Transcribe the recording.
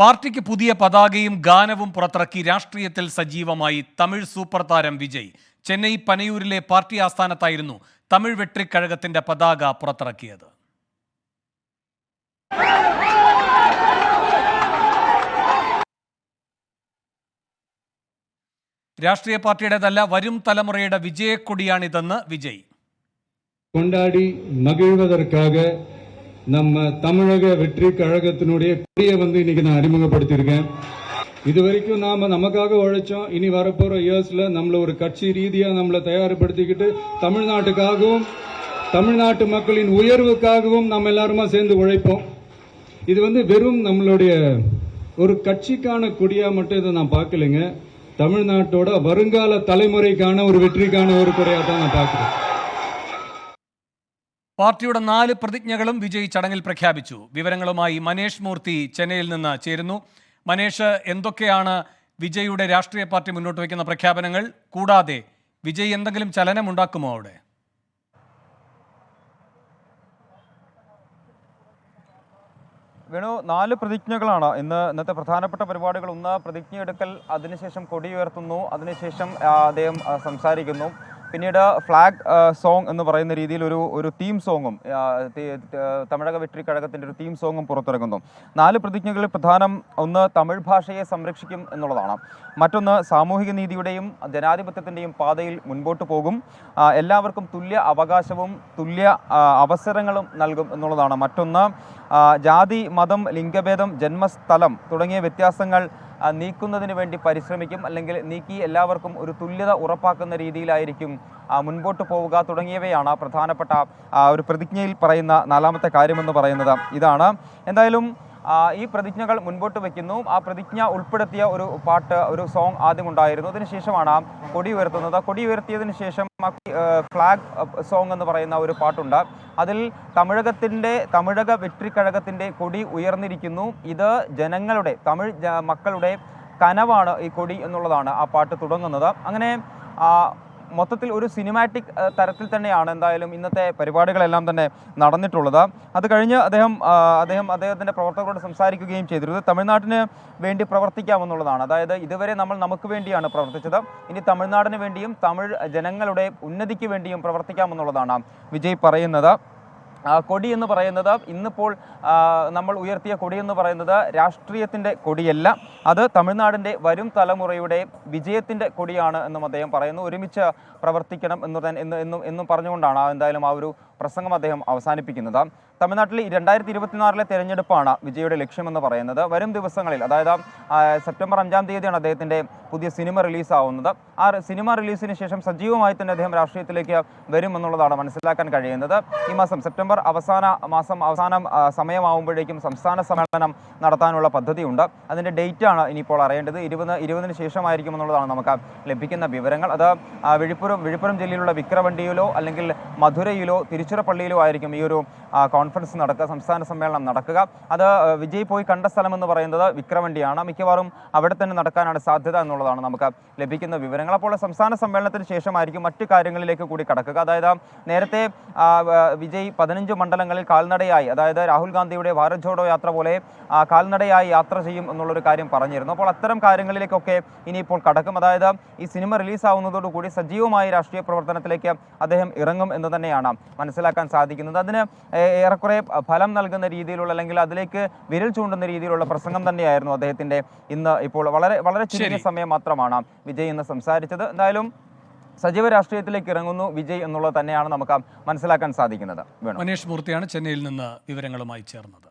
പാർട്ടിക്ക് പുതിയ പതാകയും ഗാനവും പുറത്തിറക്കി രാഷ്ട്രീയത്തിൽ സജീവമായി തമിഴ് സൂപ്പർ താരം വിജയ്. ചെന്നൈ പനയൂരിലെ പാർട്ടി ആസ്ഥാനത്തായിരുന്നു തമിഴ് വെട്രിക്കഴകത്തിന്റെ പതാക പുറത്തിറക്കിയത്. രാഷ്ട്രീയ പാർട്ടിയുടേതല്ല വരും തലമുറയുടെ വിജയക്കൊടിയാണിതെന്ന് വിജയ്. കൊണ്ടാടി മകിഴ്വതർക്കാകെ நம்ம தமிழக வெற்றி கழகத்தினுடைய கொடியை வந்து இன்னைக்கு நான் அறிமுகப்படுத்தியிருக்கேன். இது வரைக்கும் நாம நமக்காக உழைச்சோம். இனி வரப்போற இயர்ஸ்ல நம்மள ஒரு கட்சி ரீதியா நம்மளை தயார்படுத்திக்கிட்டு தமிழ்நாட்டுக்காகவும் தமிழ்நாட்டு மக்களின் உயர்வுக்காகவும் நம்ம எல்லாருமா சேர்ந்து உழைப்போம். இது வந்து வெறும் நம்மளுடைய ஒரு கட்சிக்கான கொடியா மட்டும் இதை நான் பார்க்கலைங்க. தமிழ்நாட்டோட வருங்கால தலைமுறைக்கான ஒரு வெற்றிக்கான ஒரு கொடியா தான் நான் பார்க்குறேன். പാർട്ടിയുടെ നാല് പ്രതിജ്ഞകളും വിജയ് ചടങ്ങിൽ പ്രഖ്യാപിച്ചു. വിവരങ്ങളുമായി മനേഷ് മൂർത്തി ചെന്നൈയിൽ നിന്ന് ചേരുന്നു. മനേഷ് എന്തൊക്കെയാണ് വിജയുടെ രാഷ്ട്രീയ പാർട്ടി മുന്നോട്ട് വയ്ക്കുന്ന പ്രഖ്യാപനങ്ങൾ? കൂടാതെ വിജയ് എന്തെങ്കിലും ചലനം ഉണ്ടാക്കുമോ അവിടെ? വേണു നാല് പ്രതിജ്ഞകളാണ്. ഇന്ന് ഇന്നത്തെ പ്രധാനപ്പെട്ട പരിപാടികൾ. ഒന്ന് പ്രതിജ്ഞയെടുക്കൽ അതിനുശേഷം കൊടി ഉയർത്തുന്നു അതിനുശേഷം അദ്ദേഹം സംസാരിക്കുന്നു. പിന്നീട് ഫ്ലാഗ് സോങ് എന്ന് പറയുന്ന രീതിയിൽ ഒരു ഒരു തീം സോങ്ങും തമിഴക വെട്രി കഴകത്തിന്റെ ഒരു തീം സോങ്ങും പുറത്തിറങ്ങുന്നു. നാല് പ്രതിജ്ഞകളിൽ പ്രധാനം ഒന്ന് തമിഴ് ഭാഷയെ സംരക്ഷിക്കും എന്നുള്ളതാണ്. മറ്റൊന്ന് സാമൂഹിക നീതിയുടെയും ജനാധിപത്യത്തിന്റെയും പാതയിൽ മുൻപോട്ട് പോകും. എല്ലാവർക്കും തുല്യ അവകാശവും തുല്യ അവസരങ്ങളും നൽകും എന്നുള്ളതാണ്. മറ്റൊന്ന് ജാതി മതം ലിംഗഭേദം ജന്മസ്ഥലം തുടങ്ങിയ വ്യത്യാസങ്ങൾ നീക്കുന്നതിന് വേണ്ടി പരിശ്രമിക്കും അല്ലെങ്കിൽ നീക്കി എല്ലാവർക്കും ഒരു തുല്യത ഉറപ്പാക്കുന്ന രീതിയിലായിരിക്കും മുൻപോട്ട് പോവുക തുടങ്ങിയവയാണ് പ്രധാനപ്പെട്ട ഒരു പ്രതിജ്ഞയിൽ പറയുന്ന നാലാമത്തെ കാര്യമെന്ന് പറയുന്നത്. ഇതാണ്. എന്തായാലും ഈ പ്രതിജ്ഞകൾ മുൻപോട്ട് വയ്ക്കുന്നു ആ പ്രതിജ്ഞ ഉൾപ്പെടുത്തിയ ഒരു പാട്ട് ഒരു സോങ് ആദ്യം ഉണ്ടായിരുന്നു അതിനുശേഷമാണ് കൊടി ഉയർത്തുന്നത്. കൊടി ഉയർത്തിയതിനു ശേഷം ഫ്ലാഗ് സോങ് എന്ന് പറയുന്ന ഒരു പാട്ടുണ്ട്. അതിൽ തമിഴകത്തിന്റെ തമിഴക വെട്രിക്കഴകത്തിന്റെ കൊടി ഉയർന്നിരിക്കുന്നു. ഇത് ജനങ്ങളുടെ തമിഴ് മക്കളുടെ കനവാണ് ഈ കൊടി എന്നുള്ളതാണ് ആ പാട്ട് തുടങ്ങുന്നത്. അങ്ങനെ മൊത്തത്തിൽ ഒരു സിനിമാറ്റിക് തരത്തിൽ തന്നെയാണ് എന്തായാലും ഇന്നത്തെ പരിപാടികളെല്ലാം തന്നെ നടന്നിട്ടുള്ളത്. അത് കഴിഞ്ഞ് അദ്ദേഹം അദ്ദേഹം അദ്ദേഹത്തിന്റെ പ്രവർത്തകരോട് സംസാരിക്കുകയും ചെയ്തിരുന്നത് തമിഴ്നാട്ടിന് വേണ്ടി പ്രവർത്തിക്കാമെന്നുള്ളതാണ് അതായത് ഇതുവരെ നമ്മൾ നമുക്ക് വേണ്ടിയാണ് പ്രവർത്തിച്ചത്. ഇനി തമിഴ്നാടിന് വേണ്ടിയും തമിഴ് ജനങ്ങളുടെ ഉന്നതിക്ക് വേണ്ടിയും പ്രവർത്തിക്കാമെന്നുള്ളതാണ് വിജയ് പറയുന്നത്. കൊടി എന്ന് പറയുന്നത് ഇന്നിപ്പോൾ നമ്മൾ ഉയർത്തിയ കൊടി എന്ന് പറയുന്നത് രാഷ്ട്രീയത്തിന്റെ കൊടിയല്ല. അത് തമിഴ്നാടിന്റെ വരും തലമുറയുടെ വിജയത്തിന്റെ കൊടിയാണ് എന്നും അദ്ദേഹം പറയുന്നു. ഒരുമിച്ച് പ്രവർത്തിക്കണം എന്ന് തന്നെ എന്നും എന്നും പറഞ്ഞുകൊണ്ടാണ് എന്തായാലും ആ ഒരു പ്രസംഗം അദ്ദേഹം അവസാനിപ്പിക്കുന്നത്. തമിഴ്നാട്ടിൽ രണ്ടായിരത്തി ഇരുപത്തിനാറിലെ തെരഞ്ഞെടുപ്പാണ് വിജയുടെ ലക്ഷ്യമെന്ന് പറയുന്നത്. വരും ദിവസങ്ങളിൽ അതായത് സെപ്റ്റംബർ അഞ്ചാം തീയതിയാണ് അദ്ദേഹത്തിന്റെ പുതിയ സിനിമ റിലീസാവുന്നത്. ആ സിനിമ റിലീസിന് ശേഷം സജീവമായി തന്നെ അദ്ദേഹം രാഷ്ട്രീയത്തിലേക്ക് വരുമെന്നുള്ളതാണ് മനസ്സിലാക്കാൻ കഴിയുന്നത്. ഈ മാസം സെപ്റ്റംബർ അവസാന മാസം അവസാനം സമയമാവുമ്പോഴേക്കും സംസ്ഥാന സമ്മേളനം നടത്താനുള്ള പദ്ധതിയുണ്ട്. അതിന്റെ ഡേറ്റാണ് ഇനിയിപ്പോൾ അറിയേണ്ടത്. ഇരുപത് ഇരുപതിന് ശേഷമായിരിക്കും എന്നുള്ളതാണ് നമുക്ക് ലഭിക്കുന്ന വിവരങ്ങൾ. അത് വിഴുപ്പുരം വിഴുപ്പുരം ജില്ലയിലുള്ള വിക്രവണ്ടിയിലോ അല്ലെങ്കിൽ മധുരയിലോ തിരുച്ചിറപ്പള്ളിയിലോ ആയിരിക്കും ഈ ഒരു കോൺഫറൻസ് നടക്കുക സംസ്ഥാന സമ്മേളനം നടക്കുക. അത് വിജയ് പോയി കണ്ട സ്ഥലം എന്ന് പറയുന്നത് വിക്രവണ്ടിയാണ്. മിക്കവാറും അവിടെ തന്നെ നടക്കാനാണ് സാധ്യത എന്നുള്ളതാണ് നമുക്ക് ലഭിക്കുന്ന വിവരങ്ങൾ. അപ്പോൾ സംസ്ഥാന സമ്മേളനത്തിന് ശേഷമായിരിക്കും മറ്റു കാര്യങ്ങളിലേക്ക് കൂടി കടക്കുക. അതായത് നേരത്തെ വിജയ് പതിനഞ്ച് മണ്ഡലങ്ങളിൽ കാൽനടയായി അതായത് രാഹുൽ ഗാന്ധിയുടെ ഭാരത് ജോഡോ യാത്ര പോലെ കാൽനടയായി യാത്ര ചെയ്യും എന്നുള്ളൊരു കാര്യം പറഞ്ഞിരുന്നു. അപ്പോൾ അത്തരം കാര്യങ്ങളിലേക്കൊക്കെ ഇനിയിപ്പോൾ കടക്കും. അതായത് ഈ സിനിമ റിലീസാവുന്നതോടുകൂടി സജീവമായി രാഷ്ട്രീയ പ്രവർത്തനത്തിലേക്ക് അദ്ദേഹം ഇറങ്ങും എന്ന് തന്നെയാണ് മനസ്സിലാക്കാൻ സാധിക്കുന്നത്. അതിന് ഏറെക്കുറെ ഫലം നൽകുന്ന രീതിയിലുള്ള അല്ലെങ്കിൽ അതിലേക്ക് വിരൽ ചൂണ്ടുന്ന രീതിയിലുള്ള പ്രസംഗം തന്നെയായിരുന്നു അദ്ദേഹത്തിന്റെ ഇന്ന് ഇപ്പോൾ വളരെ വളരെ ചുരുങ്ങിയ. സമയം മാത്രമാണ് വിജയ് ഇന്ന് സംസാരിച്ചത്. എന്തായാലും സജീവ രാഷ്ട്രീയത്തിലേക്ക് ഇറങ്ങുന്നു വിജയ് എന്നുള്ളത് തന്നെയാണ് നമുക്ക് മനസ്സിലാക്കാൻ സാധിക്കുന്നത്. മനേഷ് മൂർത്തിയാണ് ചെന്നൈയിൽ നിന്ന് വിവരങ്ങളുമായി ചേർന്നത്.